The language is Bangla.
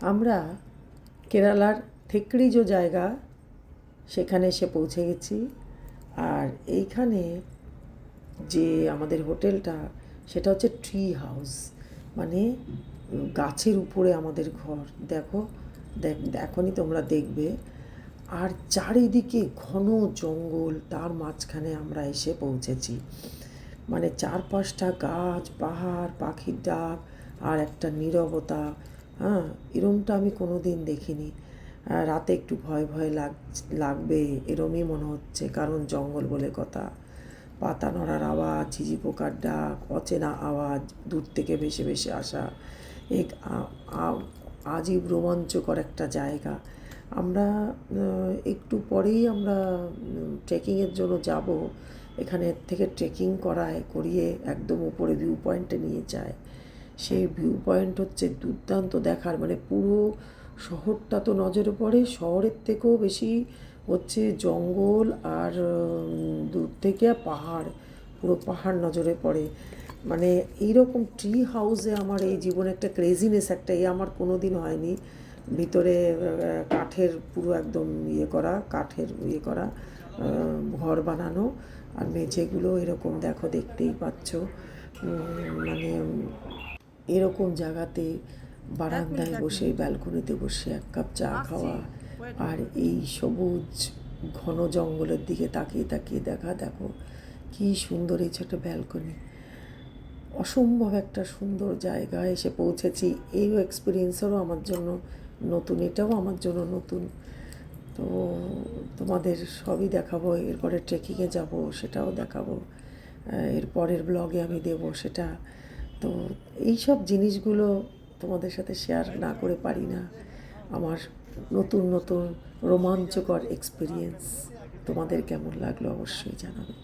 আমরা কেরালার থেকড়ি যে জায়গা সেখানে এসে পৌঁছে গেছি। আর এইখানে যে আমাদের হোটেলটা, সেটা হচ্ছে ট্রি হাউস মানে গাছের উপরে আমাদের ঘর। দেখো, দেখ, এখনই তোমরা দেখবে। আর চারিদিকে ঘন জঙ্গল, তার মাঝখানে আমরা এসে পৌঁছেছি। মানে চারপাশটা গাছ, পাহাড়, পাখির ডাক, আর একটা নীরবতা। হ্যাঁ এরমটা আমি কোনো দিন দেখিনি রাতে একটু ভয় ভয় লাগ, লাগবে, এরমই মনে হচ্ছে। কারণ জঙ্গল বলে কথা। পাতা নড়ার আওয়াজ, ঝিঝি পোকার ডাক, অচেনা আওয়াজ, দূর থেকে ভেসে ভেসে আসা। এক আজীব রোমাঞ্চকর একটা জায়গা। আমরা একটু পরেই আমরা ট্রেকিংয়ের জন্য যাব। এখানে থেকে ট্রেকিং করায়, করিয়ে একদম উপরে ভিউ পয়েন্টে নিয়ে যায়। সেই ভিউ পয়েন্ট হচ্ছে দুর্দান্ত দেখার। মানে পুরো শহরটা তো নজরে পড়ে, শহরের থেকেও বেশি হচ্ছে জঙ্গল আর দূর থেকে পাহাড়, পুরো পাহাড় নজরে পড়ে। মানে এইরকম ট্রি হাউসে আমার এই জীবনে একটা ক্রেজিনেস একটা এ আমার কোনো দিন হয়নি। ভিতরে কাঠের পুরো একদম ইয়ে করা, কাঠের ইয়ে করা ঘর বানানো। আর মেঝেগুলো এরকম দেখো, দেখতেই পাচ্ছ। মানে এরকম জায়গাতে বারান্দায় বসে ব্যালকনিতে বসে এক কাপ চা খাওয়া আর এই সবুজ ঘন জঙ্গলের দিকে তাকিয়ে তাকিয়ে দেখা দেখো কি সুন্দর এই ছোট ব্যালকনি অসম্ভব একটা সুন্দর জায়গায় এসে পৌঁছেছি। এই এক্সপিরিয়েন্সেরও আমার জন্য নতুন এটাও আমার জন্য নতুন। তো তোমাদের সবই দেখাবো এরপরে ট্রেকিংয়ে যাব সেটাও দেখাবো। এর পরের ব্লগে আমি দেব সেটা। তো এই সব জিনিসগুলো তোমাদের সাথে শেয়ার না করে পারি না। আমার নতুন নতুন, রোমাঞ্চকর এক্সপিরিয়েন্স তোমাদের কেমন লাগল অবশ্যই জানাবে।